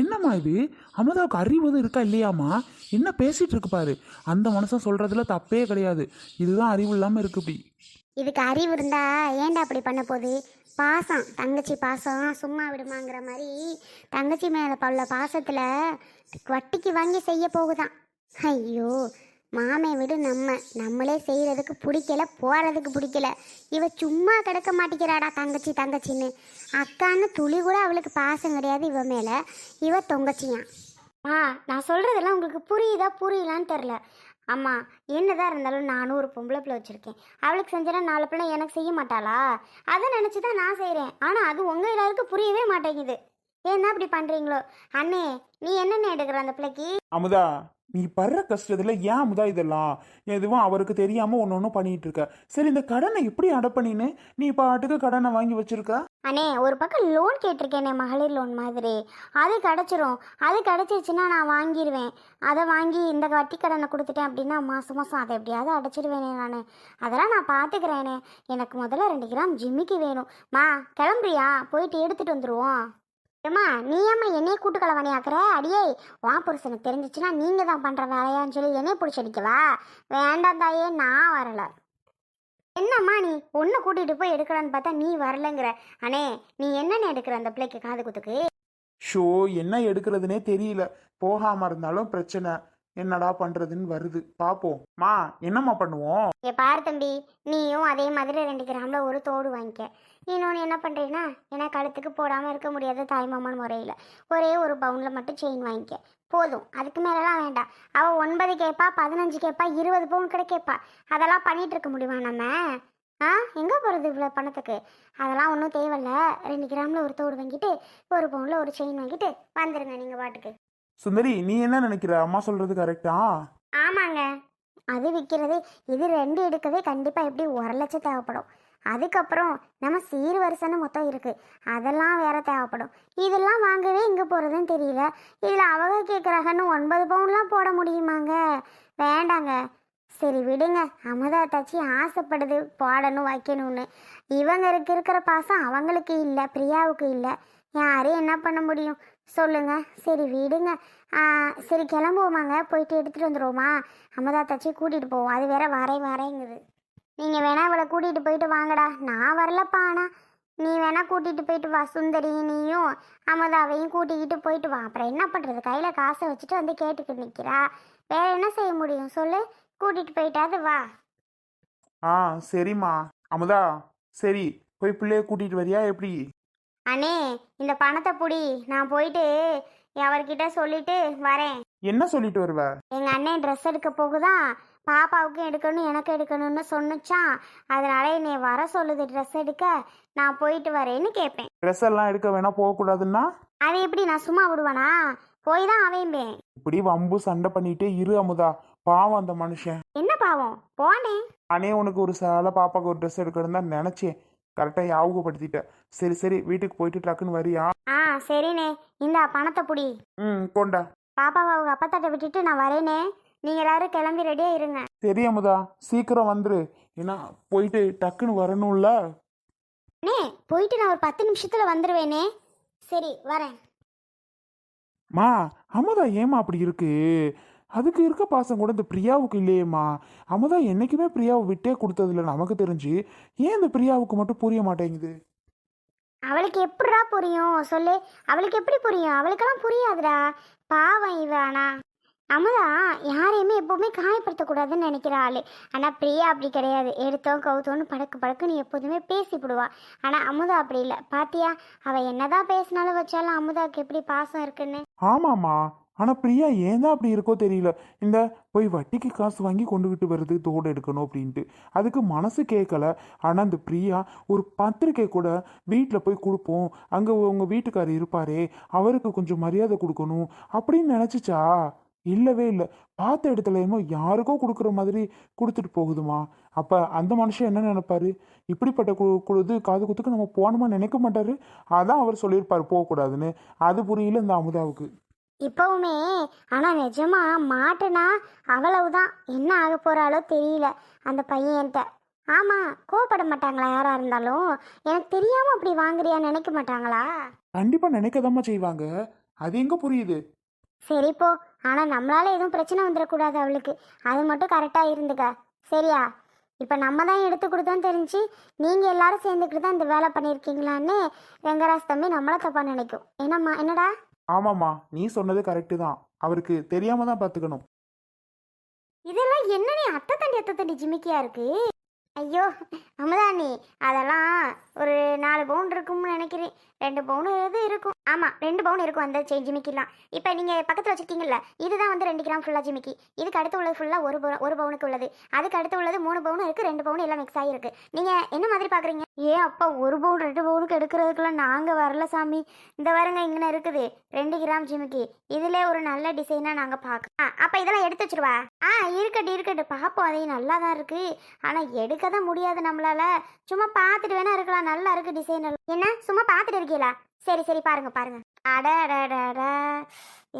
என்னம்மா இது? அமுதாவுக்கு அறிவு இருக்கா இல்லையாம்மா? என்ன பேசிட்டு இருக்கு பாரு. அந்த மனுஷன் சொல்றதுல தப்பே கிடையாது. இதுதான் அறிவு இல்லாம இருக்கு இப்படி. இதுக்கு அறிவு இருந்தா ஏன்டா அப்படி பண்ண போகுது? பாசம். தங்கச்சி பாசம். சும்மா விடுமாங்கிற மாதிரி தங்கச்சி மேலே உள்ள பாசத்தில் வட்டிக்கு வாங்கி செய்ய போகுதான். ஐயோ மாமே விடு நம்ம. நம்மளே செய்கிறதுக்கு பிடிக்கல போகிறதுக்கு பிடிக்கல. இவ சும்மா கிடக்க மாட்டேங்கிறாடா தங்கச்சி தங்கச்சின்னு. அக்கான்னு துளி கூட அவளுக்கு பாசம் கிடையாது இவ மேலே. இவ தொங்கச்சியான் ஆ நான் சொல்கிறதெல்லாம் உங்களுக்கு புரியுதா புரியலான்னு தெரில அம்மா என்னதான் இருந்தாலும் நானும் ஒரு பொம்பளை பிள்ளை வச்சுருக்கேன். அவளுக்கு செஞ்சேன்னா நாலு பிள்ளை எனக்கு செய்ய மாட்டாளா? அதை நினச்சி தான் நான் செய்கிறேன் ஆனால் அது உங்கள் எல்லாருக்கும் புரியவே மாட்டேங்குது. ஏன்னா அப்படி பண்ணுறீங்களோ அண்ணே நீ என்னென்ன எடுக்கிற அந்த பிள்ளைக்கு? அமுதா நீ படுற கஷ்டத்தில் ஏன் அமுதா இதெல்லாம்? எதுவும் அவருக்கு தெரியாம ஒன்று ஒன்றும் பண்ணிட்டு இருக்க? சரி இந்த கடனை எப்படி அடப்பண்ணின்னு நீ பாட்டுக்கு கடனை வாங்கி வச்சிருக்க? அண்ணே ஒரு பக்கம் லோன் கேட்டிருக்கேனே மகளிர் லோன் மாதிரி. அது கிடச்சிரும். அது கிடச்சிருச்சுன்னா நான் வாங்கிடுவேன் அதை வாங்கி இந்த வட்டி கடனை கொடுத்துட்டேன் அப்படின்னா மாதம் மாதம் அதை எப்படியாவது அடைச்சிடுவேனே நான். அதெல்லாம் நான் பார்த்துக்கிறேனே எனக்கு முதல்ல ரெண்டு கிராம் ஜிம்மிக்கு வேணும். மா கிளம்புறியா? போயிட்டு எடுத்துகிட்டு வந்துடுவோம் ஏம்மா நீ ஏம்மா என்னைய கூட்டு கலவாணி ஆக்குற அடியே வா புருஷனுக்கு தெரிஞ்சிச்சுன்னா நீங்கள் தான் பண்ணுற வேலையான்னு சொல்லி என்னைய பிடிச்சி அடிக்கவா வேண்டாம் தாயே நான் வரலை. என்னம்மா நீ? ஒன்று கூட்டிகிட்டு போய் எடுக்கலான்னு பார்த்தா நீ வரலங்கிற. அண்ணே நீ என்னென்ன எடுக்கிற அந்த பிள்ளைக்கு காது குத்துக்கு? ஷோ என்ன எடுக்கிறதுனே தெரியல. போகாம இருந்தாலும் பிரச்சனை. என்னடா பண்றதுன்னு வருது. பாப்போம். மா என்னம்மா பண்ணுவோம்? ஏ பாரு தம்பி நீயும் அதே மாதிரி ரெண்டு கிராமில் ஒரு தோடு வாங்கிக்க. இன்னொன்று என்ன பண்ணுறீங்கன்னா ஏன்னா கழுத்துக்கு போடாமல் இருக்க முடியாது தாய்மாமன் முறையில். ஒரே ஒரு பவுனில் மட்டும் செயின் வாங்கிக்க. போதும். அதுக்கு மேலெலாம் வேண்டாம். அவள் ஒன்பது கேட்பா பதினஞ்சு கேட்பா இருபது பவுன் கூட கேட்பா அதெல்லாம் பண்ணிட்டு இருக்க முடியுமா நம்ம? ஆ? எங்கே போகிறது இவ்வளோ பணத்துக்கு? அதெல்லாம் ஒன்றும் தேவையில்ல. ரெண்டு கிராமில் ஒரு தோடு வாங்கிட்டு ஒரு பவுனில் ஒரு செயின் வாங்கிட்டு வந்துடுங்க நீங்கள் பாட்டுக்கு. சுந்தரி நீ என்ன நினைக்கிற? அம்மா சொல்றது கரெக்டா ஆமாங்க. அது விற்கிறது இது ரெண்டு எடுக்கவே கண்டிப்பாக எப்படி ஒரு லட்சம் தேவைப்படும். அதுக்கப்புறம் நம்ம சீர்வரிசைன்னு மொத்தம் இருக்குது அதெல்லாம் வேற தேவைப்படும். இதெல்லாம் வாங்கவே எங்கே போகிறதுன்னு தெரியல. இதில் அவங்க கேட்குறாங்கன்னு ஒன்பது பவுன்லாம் போட முடியுமாங்க? வேண்டாங்க. சரி விடுங்க. அமுதா தச்சி ஆசைப்படுது போடணும் வைக்கணும்னு. இவங்களுக்கு இருக்கிற பாசம் அவங்களுக்கு இல்லை பிரியாவுக்கு இல்லை. யாரும் என்ன பண்ண முடியும்? சொல்லுங்க. சரி விடுங்க. சரி கிளம்புவோமாங்க. போயிட்டு எடுத்துகிட்டு வந்துடுவோமா அமுதா தச்சி கூட்டிகிட்டு போவோம். அது வேற வரேன் வரேங்குது. நீங்கள் வேணா இவளை கூட்டிகிட்டு போயிட்டு வாங்கடா. நான் வரலப்பா ஆனால் நீ வேணா கூட்டிகிட்டு போயிட்டு வா சுந்தரி. நீயும் அமுதாவையும் கூட்டிக்கிட்டு போயிட்டு வா. அப்புறம் என்ன பண்ணுறது கையில் காசை வச்சுட்டு வந்து கேட்டுக்கிட்டு நிற்கிறா வேற என்ன செய்ய முடியும்? சொல்லு. கூட்டிகிட்டு போயிட்டாது வா. ஆ சரிம்மா. அமுதா சரி. போய் பிள்ளைய கூட்டிட்டு வரியா? எப்படி? அண்ணே இந்த பணத்தை புடி. நான் போயிட்டு அவர்கிட்ட சொல்லிட்டு வரேன். என்ன சொல்லிட்டு வருவ? எங்கள் அண்ணன் ட்ரெஸ் எடுக்க போகுதான். பாப்பாவுக்கும் எடுக்கணும் எனக்கு எடுக்கணும்னு சொன்னுச்சான் அதனால என்னை வர சொல்லுது ட்ரெஸ் எடுக்க. நான் போயிட்டு வரேன்னு கேட்பேன் ட்ரெஸ் எல்லாம் எடுக்க வேணா போகக்கூடாதுன்னா? அதை எப்படி நான் சும்மா விடுவானா? போய் தான் அவையும்பேன் இப்படி வம்பு சண்டை பண்ணிட்டே இரு அமுதா. பாவம் அந்த மனுஷன். என்ன பாவம்? போனே. நானே உனக்கு ஒரு சேலை பாப்பாக்கு ஒரு ட்ரெஸ் எடுக்கணும் தான் நினைச்சேன். கரெக்டாக ஞாபகப்படுத்திட்டேன் சரி சரி வீட்டுக்கு போயிட்டு டக்குன்னு வரியா? ஆ சரிண்ணே. இந்த பணத்தை புடி. ம் கொண்டா. பாப்பாவை அவங்க அப்பத்தாட்ட விட்டுட்டு நான் வரேனே. நீங்கள் எல்லாரும் கிளம்பி ரெடியாக இருங்க. சரி அமுதா சீக்கிரம் வந்துரு. ஏன்னா போயிட்டு டக்குன்னு வரணும்ல. அண்ணே போயிட்டு நான் ஒரு பத்து நிமிஷத்தில் வந்துடுவேனே சரி வரேன். மா அமுதா ஏமா அப்படி இருக்கு? அதுக்கு இருக்க பாசம் கூட இந்த பிரியாவுக்கு இல்லையேம்மா. அமுதா என்னைக்குமே பிரியாவை விட்டே கொடுத்ததில்ல நமக்கு தெரிஞ்சு. ஏன் இந்த பிரியாவுக்கு மட்டும் புரிய மாட்டேங்குது? அவளுக்கு எப்படிடா புரியும்? சொல்லு. அவளுக்கு எப்படி புரியும்? அவளுக்கெல்லாம் புரியாதுடா. பாவம் இவ ஆனா. அமுதா யாரையுமே எப்போவுமே காயப்படுத்தக்கூடாதுன்னு நினைக்கிற ஆளு. ஆனால் பிரியா அப்படி கிடையாது. எடுத்தோம் கவுத்தோன்னு படக்கு படக்குன்னு எப்போதுமே பேசிவிடுவா ஆனால் அமுதா அப்படி இல்லை. பாத்தியா? அவள் என்னதான் பேசினாலும் வச்சாலும் அமுதாவுக்கு எப்படி பாசம் இருக்குன்னு? ஆமாம்மா. ஆனால் பிரியா ஏன் தான் அப்படி இருக்கோ தெரியல. இந்த போய் வட்டிக்கு காசு வாங்கி கொண்டுகிட்டு வருது தோடு எடுக்கணும் அப்படின்ட்டு. அதுக்கு மனசு கேட்கல ஆனால் அந்த பிரியா ஒரு பத்திரிக்கை கூட வீட்டில் போய் கொடுப்போம். அங்கே உங்கள் வீட்டுக்காரர் இருப்பாரே. அவருக்கு கொஞ்சம் மரியாதை கொடுக்கணும் அப்படின்னு நினச்சிச்சா? இல்லவே இல்லை. பார்த்த இடத்துல என்னமோ யாருக்கோ கொடுக்குற மாதிரி கொடுத்துட்டு போகுதுமா. அப்போ அந்த மனுஷன் என்ன நினைப்பாரு? இப்படிப்பட்ட கு குழுது காது குத்துக்கு நம்ம போகணுமா நினைக்க மாட்டாரு? அதான் அவர் சொல்லியிருப்பார் போகக்கூடாதுன்னு. அது புரியல இந்த அமுதாவுக்கு. இப்போவுமே ஆனால் நிஜமா மாட்டுனா அவ்வளவுதான். என்ன ஆக போகிறாளோ தெரியல அந்த பையன்கிட்ட ஆமாம் கோவப்பட மாட்டாங்களா யாராக இருந்தாலும்? எனக்கு தெரியாமல் அப்படி வாங்குறியா நினைக்க மாட்டாங்களா? கண்டிப்பா நினைக்கதாம்மா செய்வாங்க. அது எங்க புரியுது? சரி போ. ஆனால் நம்மளால எதுவும் பிரச்சனை வந்துடக்கூடாது அவளுக்கு. அது மட்டும் கரெக்டாக இருந்துக்க. சரியா? இப்போ நம்ம தான் எடுத்து கொடுத்தோம் தெரிஞ்சு நீங்கள் எல்லாரும் சேர்ந்துக்கிட்டு தான் இந்த வேலை பண்ணியிருக்கீங்களான்னு ரெங்கராஜ் தம்பி நம்மளை தப்பாக நினைக்கும். என்னம்மா என்னடா? ஆமாம்மா நீ சொன்னது கரெக்டு தான். அவருக்கு தெரியாம தான் பார்த்துக்கணும். இதெல்லாம் என்னடி அத்தை தண்டி அத்தை தண்டி ஜிமிக்கியா இருக்கு? ஐயோ அமுதானி அதெல்லாம் ஒரு நாலு பவுன் இருக்கும்னு நினைக்கிறேன். ரெண்டு பவுன் எது இருக்கும். ஆமாம் ரெண்டு பவுன் இருக்கும் அந்த செயின் ஜிமிக்கிலாம். இப்போ நீங்கள் பக்கத்தில் வச்சுருக்கீங்கல்ல இதுதான் வந்து ரெண்டு கிராம் ஃபுல்லாக ஜிமிக்கி. இதுக்கு அடுத்து உள்ளது ஃபுல்லாக ஒரு பவு- ஒரு பவுனுக்கு உள்ளது. அதுக்கு அடுத்து உள்ளது மூணு பவுன் இருக்குது ரெண்டு பவுன் எல்லாம் மிக்ஸ் ஆகிருக்கு நீங்கள் என்ன மாதிரி பார்க்குறீங்க ஏன் அப்பா ஒரு பவுன் ரெண்டு பவுனுக்கு எடுக்கிறதுக்குலாம் நாங்கள் வரல சாமி. இந்த வரங்க இங்கே இருக்குது. ரெண்டு கிராம் ஜிமிக்கி. இதில் ஒரு நல்ல டிசைனாக நாங்கள் பார்க்கலாம் அப்போ இதெல்லாம் எடுத்து வச்சிருவா? ஆ இருக்கட்டு இருக்கட்டு. பார்ப்போம் அதையும் நல்லா தான் இருக்கு. ஆனால் எடுக்க தான் முடியாது நம்மளால. சும்மா பார்த்துட்டு வேணா இருக்கலாம். நல்லா இருக்கு டிசைன் எல்லாம் என்ன? சும்மா பார்த்துட்டு இருக்கீங்களா? சரி சரி பாருங்க பாருங்க. அட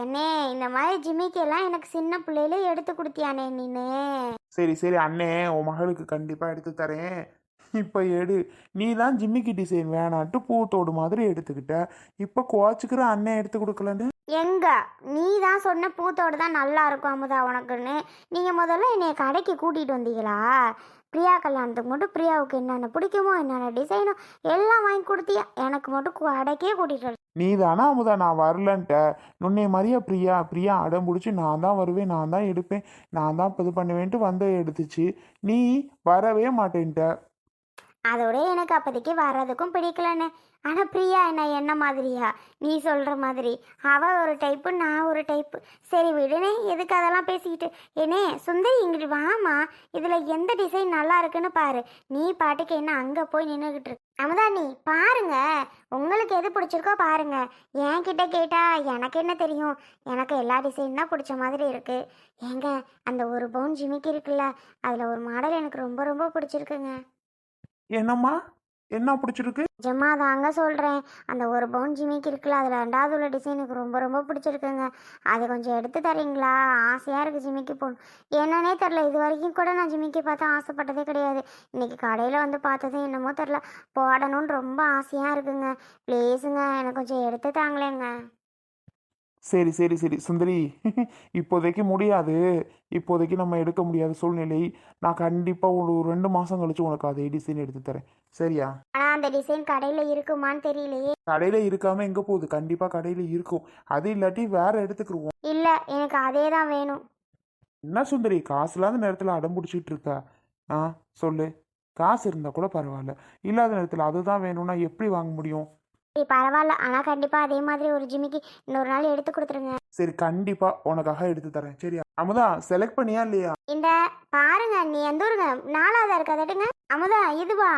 என்னே இந்த மாதிரி ஜிமிக்கெல்லாம் எனக்கு சின்ன பிள்ளையில எடுத்து கொடுத்தியானே நீனு. சரி சரி அண்ணே உன் மகளுக்கு கண்டிப்பாக எடுத்து தரேன். இப்போ எடு. நீ தான் ஜிம்மிக்கு டிசைன் வேணான்ட்டு பூத்தோடு மாதிரி எடுத்துக்கிட்ட. இப்போ குவாச்சுக்கிற அண்ணன் எடுத்து கொடுக்கலன்னு? எங்க? நீ தான் சொன்ன பூத்தோடு தான் நல்லா இருக்கும் அமுதா உனக்குன்னு. நீங்கள் முதல்ல என்னைய கடைக்கு கூட்டிகிட்டு வந்தீங்களா? பிரியா கல்யாணத்துக்கு மட்டும் பிரியாவுக்கு என்னென்ன பிடிக்குமோ என்னென்ன டிசைனோ எல்லாம் வாங்கி கொடுத்தியா? எனக்கு மட்டும் கடைக்கே கூட்டிகிட்டு நீ தானே அமுதா? நான் வரலன்ட்ட. நுன்னை மாதிரியா பிரியா? பிரியா அடம் பிடிச்சி நான் தான் வருவேன் நான் தான் எடுப்பேன். நான் தான் இது பண்ணுவேன்ட்டு வந்து எடுத்துச்சு. நீ வரவே மாட்டேன்ட்ட. அதோட எனக்கு அப்போதைக்கு வர்றதுக்கும் பிடிக்கலன்னு. ஆனால் பிரியா என்ன என்ன மாதிரியா? நீ சொல்கிற மாதிரி. அவள் ஒரு டைப்பு நான் ஒரு டைப்பு சரி விடுனே எதுக்கு அதெல்லாம் பேசிக்கிட்டு? ஏனே சுந்தரி இங்கிட்டு வாமா இதில் எந்த டிசைன் நல்லா இருக்குன்னு பாரு. நீ பாட்டுக்கு என்ன அங்கே போய் நின்றுக்கிட்டு இருக்கு? அமுதா நீ பாருங்க. உங்களுக்கு எது பிடிச்சிருக்கோ பாருங்க. என்கிட்ட கேட்டா எனக்கு என்ன தெரியும்? எனக்கு எல்லா டிசைன் தான் பிடிச்ச மாதிரி இருக்கு. ஏங்க அந்த ஒரு பவுன் ஜிமிக்கு இருக்குல்ல அதில் ஒரு மாடல் எனக்கு ரொம்ப ரொம்ப பிடிச்சிருக்குங்க. என்னம்மா? என்ன பிடிச்சிருக்கு? நிஜமா தாங்க சொல்கிறேன் அந்த ஒரு பவுன் ஜிமிக்கி இருக்குல்ல அதில் ரெண்டாவது உள்ள டிசைன் எனக்கு ரொம்ப ரொம்ப பிடிச்சிருக்குங்க. அதை கொஞ்சம் எடுத்து தரீங்களா? ஆசையாக இருக்குது ஜிமிக்கி போகணும் என்னன்னே தெரில இது வரைக்கும் கூட நான் ஜிமிக்கி பார்த்தா ஆசைப்பட்டதே கிடையாது. இன்னைக்கு கடையில் வந்து பார்த்ததும் என்னமோ தெரில போடணும்னு ரொம்ப ஆசையாக இருக்குங்க. ப்ளீஸுங்க எனக்கு கொஞ்சம் எடுத்து தாங்களேங்க. சரி சரி சரி. சுந்தரி இப்போதைக்கு முடியாது. இப்போதைக்கு நம்ம எடுக்க முடியாத சூழ்நிலை. நான் கண்டிப்பாக ஒரு ரெண்டு மாதம் கழிச்சு உனக்கு அதே டிசைன் எடுத்து தரேன். சரியா? ஆனால் அந்த டிசைன் கடையில் இருக்குமான்னு தெரியலையே. கடையில் இருக்காமல் எங்கே போகுது? கண்டிப்பாக கடையில் இருக்கும். அது இல்லாட்டி வேற எடுத்துக்கிருவோம். இல்லை எனக்கு அதே தான் வேணும். என்ன சுந்தரி காசு இல்லாத நேரத்தில் அடம் பிடிச்சிட்டு இருக்க ஆ சொல்லு. காசு இருந்தால் கூட பரவாயில்ல. இல்லாத நேரத்தில் அதுதான் வேணும்னா எப்படி வாங்க முடியும்? சரி பரவாயில்ல. ஆனால் கண்டிப்பாக அதே மாதிரி ஒரு ஜிமிக்கி இன்னொரு நாள் எடுத்து கொடுத்துருங்க. சரி கண்டிப்பாக உனக்காக எடுத்து தரேன். சரியா? அமுதா செலக்ட் பண்ணியா இல்லையா? இந்த பாருங்க நீ எந்த ஊருங்க? நாலாவதா இருக்கு? அமுதா இதுவா?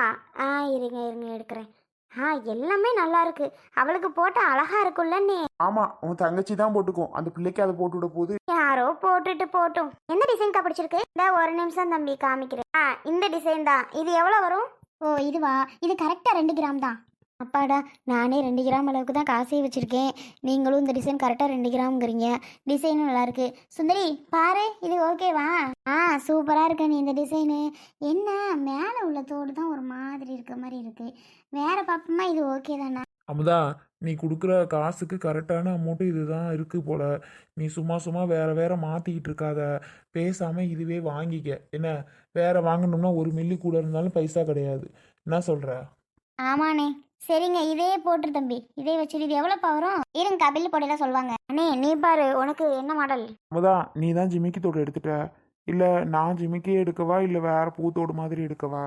ஆ இருங்க இருங்க எடுக்கிறேன். ஆ எல்லாமே நல்லா இருக்கு. அவளுக்கு போட்ட அழகா இருக்குல்ல நீ. ஆமாம் உன் தங்கச்சி தான் போட்டுக்கும். அந்த பிள்ளைக்கு அதை போட்டு விட போகுது. யாரோ போட்டுட்டு போட்டும். எந்த டிசைன்க்கா பிடிச்சிருக்கு? இந்த ஒரு நிமிஷம் தம்பி காமிக்கிறேன். ஆ இந்த டிசைன் தான். இது எவ்வளோ வரும்? ஓ இதுவா? இது கரெக்டாக ரெண்டு கிராம் தான். அப்பாடா நானே ரெண்டு கிராம் அளவுக்கு தான் காசே வச்சுருக்கேன். நீங்களும் இந்த டிசைன் கரெக்டாக ரெண்டு கிராம்ங்கிறீங்க. டிசைனும் நல்லா இருக்கு சுந்தரி பாரு இது ஓகேவா ஆ சூப்பராக இருக்கு நீ இந்த டிசைனு என்ன மேலே உள்ள தோடு தான் ஒரு மாதிரி இருக்க மாதிரி இருக்கு. வேற பாப்பமா இது ஓகே தானா? அமுதா நீ கொடுக்குற காசுக்கு கரெக்டான அமௌண்ட்டு இதுதான் இருக்கு போல. நீ சும்மா சும்மா வேற வேற மாத்திக்கிட்டு இருக்காத. பேசாம இதுவே வாங்கிக்க. என்ன வேற வாங்கணும்னா ஒரு மில்லி கூட இருந்தாலும் பைசா கிடையாது. என்ன சொல்ற? ஆமாண்ணே. சரிங்க இதே போட்டு தம்பி. இதே வச்சுட்டு இது எவ்வளோப்பா வரும் இருங்க கபில் போடையில சொல்லுவாங்க. அண்ணே நீ பாரு உனக்கு என்ன மாடல் அமுதா நீ தான் ஜிமிக்கி தோடு எடுத்துட்ட. இல்ல நான் ஜிமிக்கியே எடுக்கவா? இல்ல வேற பூத்தோடு மாதிரி எடுக்கவா?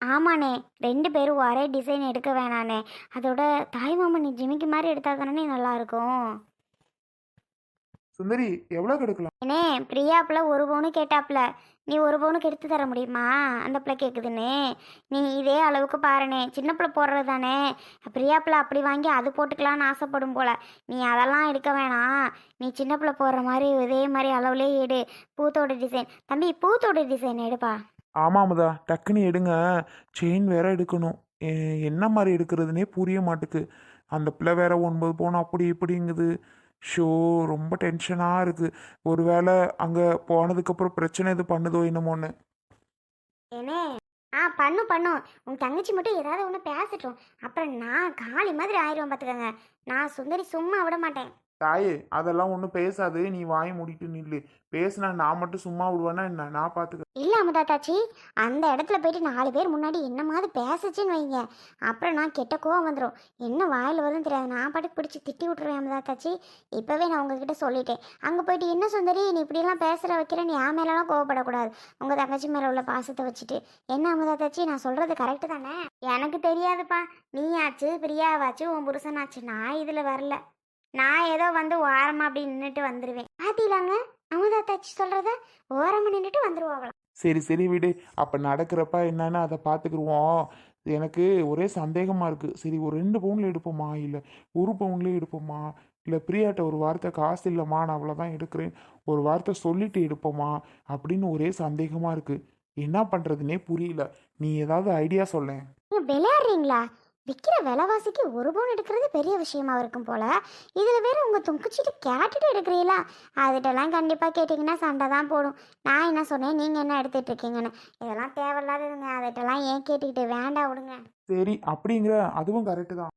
ஆமாண்ணே. ரெண்டு பேரும் ஒரே டிசைன் எடுக்க வேணாண்ணே. அதோட தாய்மாமன் நீ ஜிமிக்கி மாதிரி எடுத்தா தானே நல்லா இருக்கும் சுந்தரி எவ்வளவு எடுக்கலாம்? அண்ணே பிரியாப்புல ஒரு பவுனு கேட்டாப்புல. நீ ஒரு பவுனுக்கு எடுத்து தர முடியுமா? அந்த பிள்ளை கேட்குதுன்னு நீ இதே அளவுக்கு பாருனே. சின்ன பிள்ளை போடுறது தானே பிரியாப்புல அப்படி வாங்கி அது போட்டுக்கலான்னு ஆசைப்படும் போல. நீ அதெல்லாம் எடுக்க வேணாம். நீ சின்ன பிள்ளை போடுற மாதிரி இதே மாதிரி அளவுலேயே எடு. பூத்தோட டிசைன் தம்பி பூத்தோட டிசைன் எடுப்பா. ஆமா அமுதா. டக்குன்னு எடுங்க. செயின் வேற எடுக்கணும். என்ன மாதிரி எடுக்கிறதுனே புரிய மாட்டுக்கு. அந்த பிள்ளை வேற ஒன்பது போனோம் அப்படி இப்படிங்குது. ஷோ ரொம்ப டென்ஷனாக இருக்குது ஒருவேளை அங்கே போனதுக்கப்புறம் பிரச்சனை இது பண்ணுதோ என்னமோன்னு. ஏனே? ஆ பண்ணும் பண்ணும் உன் தங்கச்சி மட்டும் ஏதாவது ஒன்று பேசட்டும். அப்புறம் நான் காளி மாதிரி ஆயிடுவேன் பார்த்துக்கோங்க நான் சுந்தரி சும்மா விட மாட்டேன். தாயே அதெல்லாம் ஒன்றும் பேசாது நீ வாய் மூடிட்டு நில்லு. பேசுனா நான் மட்டும் சும்மா விடுவேன்னா என்ன? நான் பார்த்துக்க இல்லை அமுதா தாச்சி அந்த இடத்துல போயிட்டு நாலு பேர் முன்னாடி என்ன மாதிரி பேசுச்சுன்னு வைங்க. அப்புறம் நான் கெட்ட கோவம் வந்துடும் என்ன வாயில் வரும் தெரியாது. நான் பாட்டுக்கு பிடிச்சி திட்டி விட்டுருவேன் அமுதா தாச்சி இப்போவே நான் உங்ககிட்ட சொல்லிட்டேன். அங்கே போயிட்டு என்ன சுந்தரி நீ இப்படிலாம் பேசுகிற வைக்கிறேன் என் மேலெலாம் கோவப்படக்கூடாது. உங்கள் தங்கச்சி மேலே உள்ள பாசத்தை வச்சுட்டு. என்ன அமுதா தாச்சி நான் சொல்கிறது கரெக்டு தானே? எனக்கு தெரியாதுப்பா. நீயாச்சு பிரியாவாச்சு உன் புருஷனாச்சு. நான் இதில் வரல. நான் ஏதோ வந்து ஓரமா அப்படி நின்றுட்டு வந்துடுவேன் பாத்தீங்களாங்க? அமுதா தாச்சி சொல்கிறத ஓரமாக நின்றுட்டு வந்துருவாங்களாம். சரி சரி விடு. அப்போ நடக்கிறப்ப என்னன்னு அதை பார்த்துக்குருவோம் எனக்கு ஒரே சந்தேகமாக இருக்குது சரி ஒரு ரெண்டு பவுனில் எடுப்போமா? இல்லை ஒரு பவுன்லேயே எடுப்போமா? இல்லை பிரியாட்ட ஒரு வார்த்தை காசு இல்லைம்மா நான் அவ்வளோதான் எடுக்கிறேன். ஒரு வார்த்தை சொல்லிட்டு எடுப்போமா? அப்படின்னு ஒரே சந்தேகமாக இருக்குது என்ன பண்ணுறதுனே புரியல. நீ ஏதாவது ஐடியா சொல்லேன். விளையாடுறீங்களா? விற்கிற விலைவாசிக்கு ஒரு பவுன் எடுக்கிறது பெரிய விஷயமா இருக்கும் போல. இதில் வேறு உங்கள் துங்குச்சிட்டு கேட்டுட்டு எடுக்கிறீங்களா? அதுகிட்டலாம் கண்டிப்பாக கேட்டிங்கன்னா சண்டை தான் போடும். நான் என்ன சொன்னேன்? நீங்கள் என்ன எடுத்துகிட்டு இருக்கீங்கன்னு? இதெல்லாம் தேவையில்லாததுங்க. அதுகிட்டலாம் ஏன் கேட்டுக்கிட்டு? வேண்டாம் விடுங்க. சரி அப்படிங்கிற அதுவும் கரெக்டு தான்.